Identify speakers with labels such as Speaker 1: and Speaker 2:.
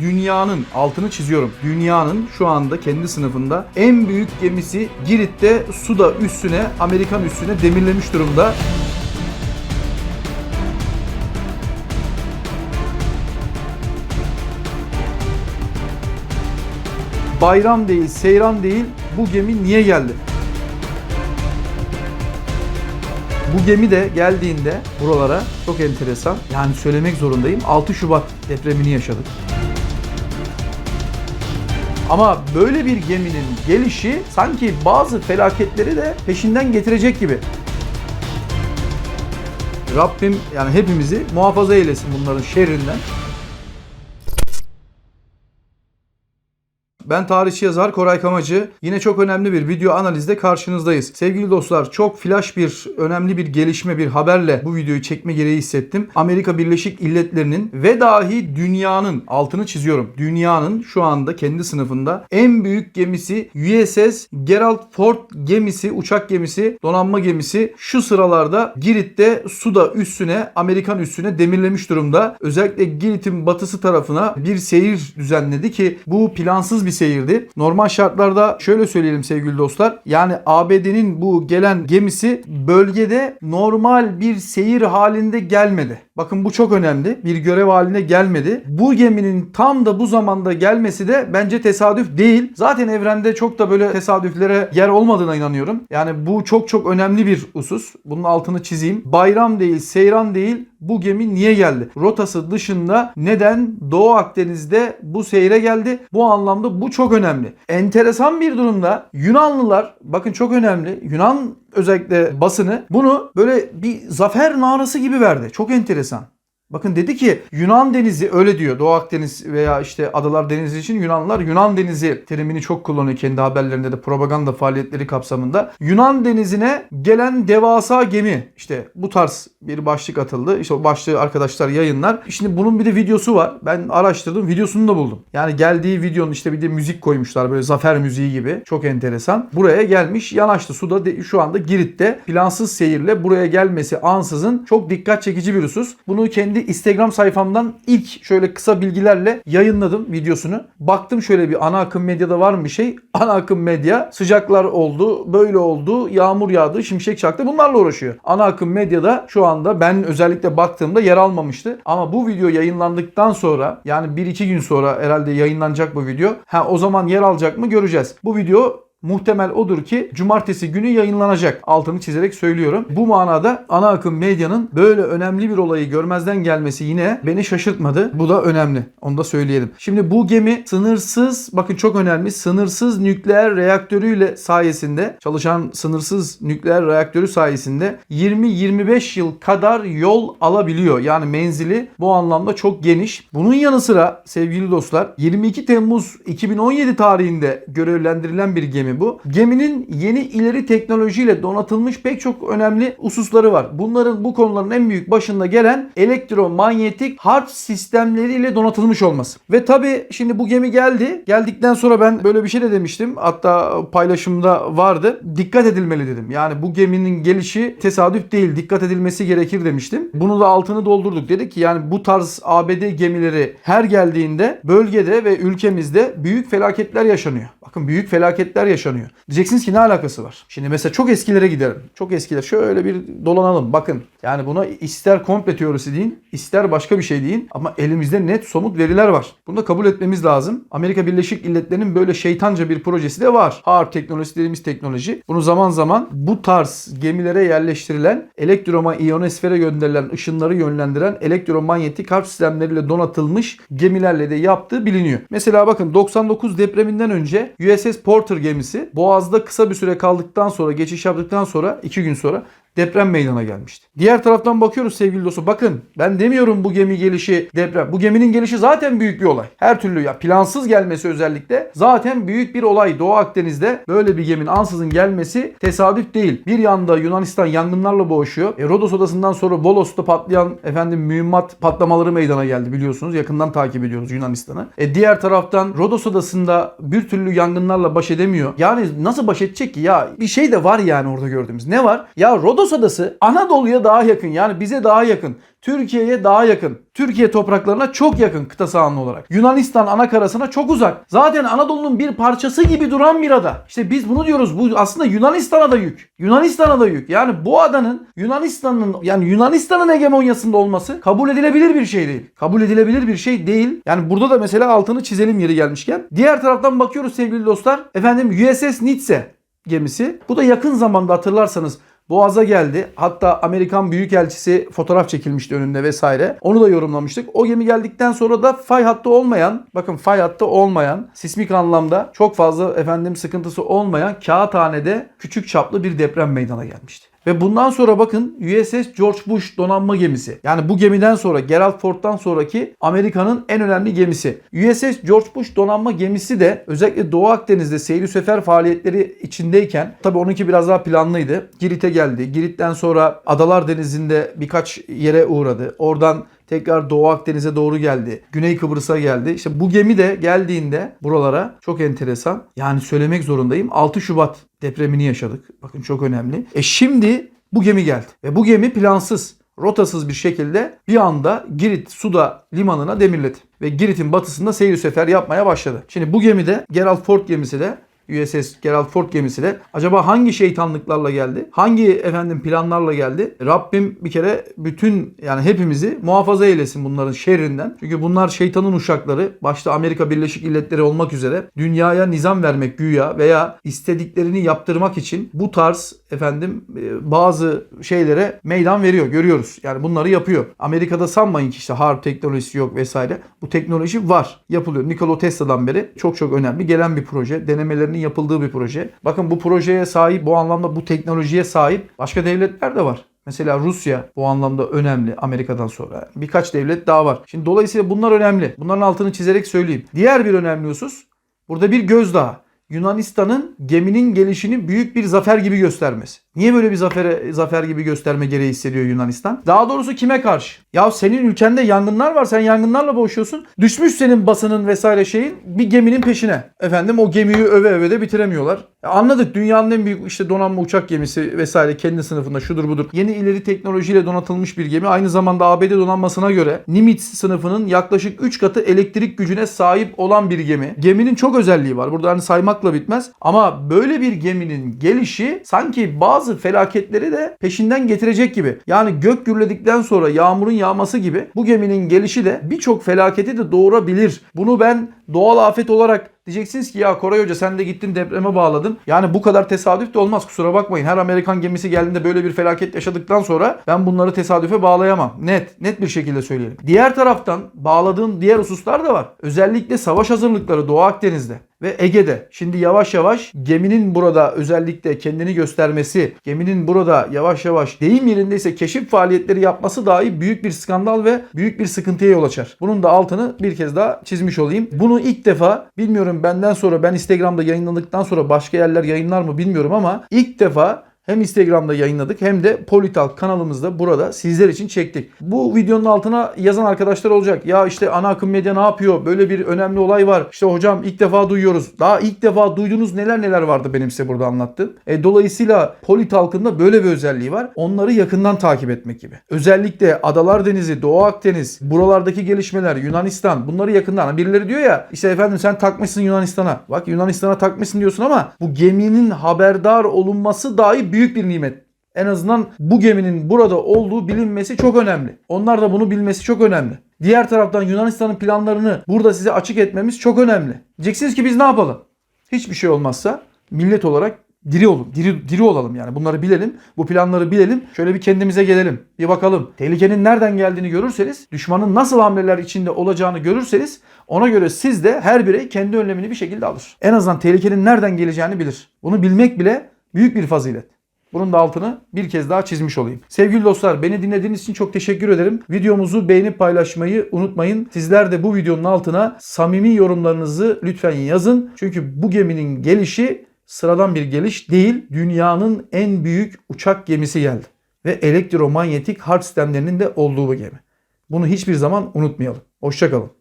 Speaker 1: dünyanın altını çiziyorum. Dünyanın şu anda kendi sınıfında en büyük gemisi Girit'te suda üstüne Amerikan üstüne demirlemiş durumda. Bayram değil, seyran değil bu gemi niye geldi? Bu gemi de geldiğinde buralara çok enteresan. Yani söylemek zorundayım. 6 Şubat depremini yaşadık. Ama böyle bir geminin gelişi sanki bazı felaketleri de peşinden getirecek gibi. Rabbim yani hepimizi muhafaza eylesin bunların şerrinden. Ben tarihçi yazar Koray Kamacı. Yine çok önemli bir video analizde karşınızdayız. Sevgili dostlar çok flash bir önemli bir gelişme bir haberle bu videoyu çekme gereği hissettim. Amerika Birleşik İlleti'nin ve dahi dünyanın altını çiziyorum. Dünyanın şu anda kendi sınıfında en büyük gemisi USS Gerald Ford gemisi, uçak gemisi, donanma gemisi şu sıralarda Girit'te suda üstüne Amerikan üstüne demirlemiş durumda. Özellikle Girit'in batısı tarafına bir seyir düzenledi ki bu plansız bir seyirdi. Normal şartlarda şöyle söyleyelim sevgili dostlar. Yani ABD'nin bu gelen gemisi bölgede normal bir seyir halinde gelmedi. Bakın bu çok önemli. Bir görev haline gelmedi. Bu geminin tam da bu zamanda gelmesi de bence tesadüf değil. Zaten evrende çok da böyle tesadüflere yer olmadığına inanıyorum. Yani bu çok çok önemli bir husus. Bunun altını çizeyim. Bayram değil, seyran değil. Bu gemi niye geldi? Rotası dışında neden Doğu Akdeniz'de bu seyre geldi? Bu anlamda bu çok önemli. Enteresan bir durumda Yunanlılar bakın çok önemli. Yunan özellikle basını bunu böyle bir zafer narası gibi verdi. Çok enteresan. Bakın dedi ki Yunan Denizi öyle diyor. Doğu Akdeniz veya işte Adalar Denizi için Yunanlılar Yunan Denizi terimini çok kullanıyor kendi haberlerinde de propaganda faaliyetleri kapsamında. Yunan Denizi'ne gelen devasa gemi işte bu tarz bir başlık atıldı. İşte o başlığı arkadaşlar yayınlar. Şimdi bunun bir de videosu var. Ben araştırdım videosunu da buldum. Yani geldiği videonun işte bir de müzik koymuşlar böyle zafer müziği gibi. Çok enteresan. Buraya gelmiş yanaştı suda de- şu anda Girit'te plansız seyirle buraya gelmesi ansızın çok dikkat çekici bir husus. Bunu kendi Instagram sayfamdan ilk şöyle kısa bilgilerle yayınladım videosunu. Baktım şöyle bir ana akım medyada var mı bir şey? Ana akım medya sıcaklar oldu, böyle oldu, yağmur yağdı, şimşek çaktı bunlarla uğraşıyor. Ana akım medyada şu anda ben özellikle baktığımda yer almamıştı. Ama bu video yayınlandıktan sonra yani 1-2 gün sonra herhalde yayınlanacak bu video. Ha o zaman yer alacak mı göreceğiz. Bu video Muhtemel odur ki cumartesi günü yayınlanacak. Altını çizerek söylüyorum. Bu manada ana akım medyanın böyle önemli bir olayı görmezden gelmesi yine beni şaşırtmadı. Bu da önemli. Onu da söyleyelim. Şimdi bu gemi sınırsız, bakın çok önemli, sınırsız nükleer reaktörüyle sayesinde, çalışan sınırsız nükleer reaktörü sayesinde 20-25 yıl kadar yol alabiliyor. Yani menzili bu anlamda çok geniş. Bunun yanı sıra sevgili dostlar 22 Temmuz 2017 tarihinde görevlendirilen bir gemi bu. Geminin yeni ileri teknolojiyle donatılmış pek çok önemli hususları var. Bunların bu konuların en büyük başında gelen elektromanyetik harp sistemleriyle donatılmış olması. Ve tabi şimdi bu gemi geldi. Geldikten sonra ben böyle bir şey de demiştim. Hatta paylaşımda vardı. Dikkat edilmeli dedim. Yani bu geminin gelişi tesadüf değil. Dikkat edilmesi gerekir demiştim. Bunu da altını doldurduk. Dedik ki yani bu tarz ABD gemileri her geldiğinde bölgede ve ülkemizde büyük felaketler yaşanıyor. Bakın büyük felaketler yaşanıyor. Diyeceksiniz ki ne alakası var? Şimdi mesela çok eskilere gidelim. Çok eskiler. Şöyle bir dolanalım. Bakın yani buna ister komple teorisi deyin, ister başka bir şey deyin ama elimizde net somut veriler var. Bunu da kabul etmemiz lazım. Amerika Birleşik Devletleri'nin böyle şeytanca bir projesi de var. Harp teknolojisi dediğimiz teknoloji. Bunu zaman zaman bu tarz gemilere yerleştirilen elektroma iyonosfere gönderilen ışınları yönlendiren elektromanyetik harp sistemleriyle donatılmış gemilerle de yaptığı biliniyor. Mesela bakın 99 depreminden önce USS Porter gemisi Boğaz'da kısa bir süre kaldıktan sonra geçiş yaptıktan sonra 2 gün sonra deprem meydana gelmişti. Diğer taraftan bakıyoruz sevgili dostum. Bakın ben demiyorum bu gemi gelişi deprem. Bu geminin gelişi zaten büyük bir olay. Her türlü ya plansız gelmesi özellikle zaten büyük bir olay. Doğu Akdeniz'de böyle bir geminin ansızın gelmesi tesadüf değil. Bir yanda Yunanistan yangınlarla boğuşuyor. E, Rodos odasından sonra Bolos'ta patlayan efendim mühimmat patlamaları meydana geldi biliyorsunuz. Yakından takip ediyoruz Yunanistan'ı. E, diğer taraftan Rodos odasında bir türlü yangınlarla baş edemiyor. Yani nasıl baş edecek ki ya? Bir şey de var yani orada gördüğümüz. Ne var? Ya Rodos Rodos Adası Anadolu'ya daha yakın yani bize daha yakın. Türkiye'ye daha yakın. Türkiye topraklarına çok yakın kıta sahanlı olarak. Yunanistan ana karasına çok uzak. Zaten Anadolu'nun bir parçası gibi duran bir ada. İşte biz bunu diyoruz. Bu aslında Yunanistan'a da yük. Yunanistan'a da yük. Yani bu adanın Yunanistan'ın yani Yunanistan'ın hegemonyasında olması kabul edilebilir bir şey değil. Kabul edilebilir bir şey değil. Yani burada da mesela altını çizelim yeri gelmişken. Diğer taraftan bakıyoruz sevgili dostlar. Efendim USS Nitze gemisi. Bu da yakın zamanda hatırlarsanız Boğaz'a geldi. Hatta Amerikan Büyükelçisi fotoğraf çekilmişti önünde vesaire. Onu da yorumlamıştık. O gemi geldikten sonra da fay hattı olmayan, bakın fay hattı olmayan, sismik anlamda çok fazla efendim sıkıntısı olmayan Kağıthane'de küçük çaplı bir deprem meydana gelmişti. Ve bundan sonra bakın USS George Bush donanma gemisi. Yani bu gemiden sonra Gerald Ford'dan sonraki Amerika'nın en önemli gemisi. USS George Bush donanma gemisi de özellikle Doğu Akdeniz'de seyri sefer faaliyetleri içindeyken tabii onunki biraz daha planlıydı. Girit'e geldi. Girit'ten sonra Adalar Denizi'nde birkaç yere uğradı. Oradan tekrar Doğu Akdeniz'e doğru geldi. Güney Kıbrıs'a geldi. İşte bu gemi de geldiğinde buralara çok enteresan. Yani söylemek zorundayım. 6 Şubat depremini yaşadık. Bakın çok önemli. E şimdi bu gemi geldi. Ve bu gemi plansız, rotasız bir şekilde bir anda Girit Suda limanına demirledi. Ve Girit'in batısında seyir sefer yapmaya başladı. Şimdi bu gemide Gerald Ford gemisi de USS Gerald Ford gemisi acaba hangi şeytanlıklarla geldi? Hangi efendim planlarla geldi? Rabbim bir kere bütün yani hepimizi muhafaza eylesin bunların şerrinden. Çünkü bunlar şeytanın uşakları. Başta Amerika Birleşik Milletleri olmak üzere dünyaya nizam vermek güya veya istediklerini yaptırmak için bu tarz efendim e, bazı şeylere meydan veriyor. Görüyoruz. Yani bunları yapıyor. Amerika'da sanmayın ki işte harp teknolojisi yok vesaire. Bu teknoloji var. Yapılıyor. Nikola Tesla'dan beri çok çok önemli gelen bir proje. Denemelerini yapıldığı bir proje. Bakın bu projeye sahip bu anlamda bu teknolojiye sahip başka devletler de var. Mesela Rusya bu anlamda önemli Amerika'dan sonra. Birkaç devlet daha var. Şimdi dolayısıyla bunlar önemli. Bunların altını çizerek söyleyeyim. Diğer bir önemli husus burada bir gözdağı. Yunanistan'ın geminin gelişini büyük bir zafer gibi göstermesi. Niye böyle bir zafere, zafer gibi gösterme gereği hissediyor Yunanistan? Daha doğrusu kime karşı? Ya senin ülkende yangınlar var. Sen yangınlarla boğuşuyorsun. Düşmüş senin basının vesaire şeyin bir geminin peşine. Efendim o gemiyi öve öve de bitiremiyorlar. Ya anladık dünyanın en büyük işte donanma uçak gemisi vesaire kendi sınıfında şudur budur. Yeni ileri teknolojiyle donatılmış bir gemi. Aynı zamanda ABD donanmasına göre Nimitz sınıfının yaklaşık 3 katı elektrik gücüne sahip olan bir gemi. Geminin çok özelliği var. Burada hani saymakla bitmez. Ama böyle bir geminin gelişi sanki bazı felaketleri de peşinden getirecek gibi. Yani gök gürledikten sonra yağmurun yağması gibi bu geminin gelişi de birçok felaketi de doğurabilir. Bunu ben doğal afet olarak Diyeceksiniz ki ya Koray Hoca sen de gittin depreme bağladın. Yani bu kadar tesadüf de olmaz kusura bakmayın. Her Amerikan gemisi geldiğinde böyle bir felaket yaşadıktan sonra ben bunları tesadüfe bağlayamam. Net, net bir şekilde söyleyelim. Diğer taraftan bağladığım diğer hususlar da var. Özellikle savaş hazırlıkları Doğu Akdeniz'de ve Ege'de. Şimdi yavaş yavaş geminin burada özellikle kendini göstermesi, geminin burada yavaş yavaş deyim yerindeyse keşif faaliyetleri yapması dahi büyük bir skandal ve büyük bir sıkıntıya yol açar. Bunun da altını bir kez daha çizmiş olayım. Bunu ilk defa bilmiyorum benden sonra ben Instagram'da yayınladıktan sonra başka yerler yayınlar mı bilmiyorum ama ilk defa hem Instagram'da yayınladık hem de Politalk kanalımızda burada sizler için çektik. Bu videonun altına yazan arkadaşlar olacak. Ya işte ana akım medya ne yapıyor? Böyle bir önemli olay var. İşte hocam ilk defa duyuyoruz. Daha ilk defa duyduğunuz neler neler vardı benim size burada anlattığım. E, dolayısıyla Politalk'ın da böyle bir özelliği var. Onları yakından takip etmek gibi. Özellikle Adalar Denizi, Doğu Akdeniz, buralardaki gelişmeler, Yunanistan bunları yakından. Hani Birileri diyor ya işte efendim sen takmışsın Yunanistan'a. Bak Yunanistan'a takmışsın diyorsun ama bu geminin haberdar olunması dahi büyük bir nimet. En azından bu geminin burada olduğu bilinmesi çok önemli. Onlar da bunu bilmesi çok önemli. Diğer taraftan Yunanistan'ın planlarını burada size açık etmemiz çok önemli. Diyeceksiniz ki biz ne yapalım? Hiçbir şey olmazsa millet olarak diri olun. Diri, diri olalım yani. Bunları bilelim. Bu planları bilelim. Şöyle bir kendimize gelelim. Bir bakalım. Tehlikenin nereden geldiğini görürseniz, düşmanın nasıl hamleler içinde olacağını görürseniz ona göre siz de her birey kendi önlemini bir şekilde alır. En azından tehlikenin nereden geleceğini bilir. Bunu bilmek bile büyük bir fazilet. Bunun da altını bir kez daha çizmiş olayım. Sevgili dostlar beni dinlediğiniz için çok teşekkür ederim. Videomuzu beğenip paylaşmayı unutmayın. Sizler de bu videonun altına samimi yorumlarınızı lütfen yazın. Çünkü bu geminin gelişi sıradan bir geliş değil. Dünyanın en büyük uçak gemisi geldi. Ve elektromanyetik harp sistemlerinin de olduğu bu gemi. Bunu hiçbir zaman unutmayalım. Hoşçakalın.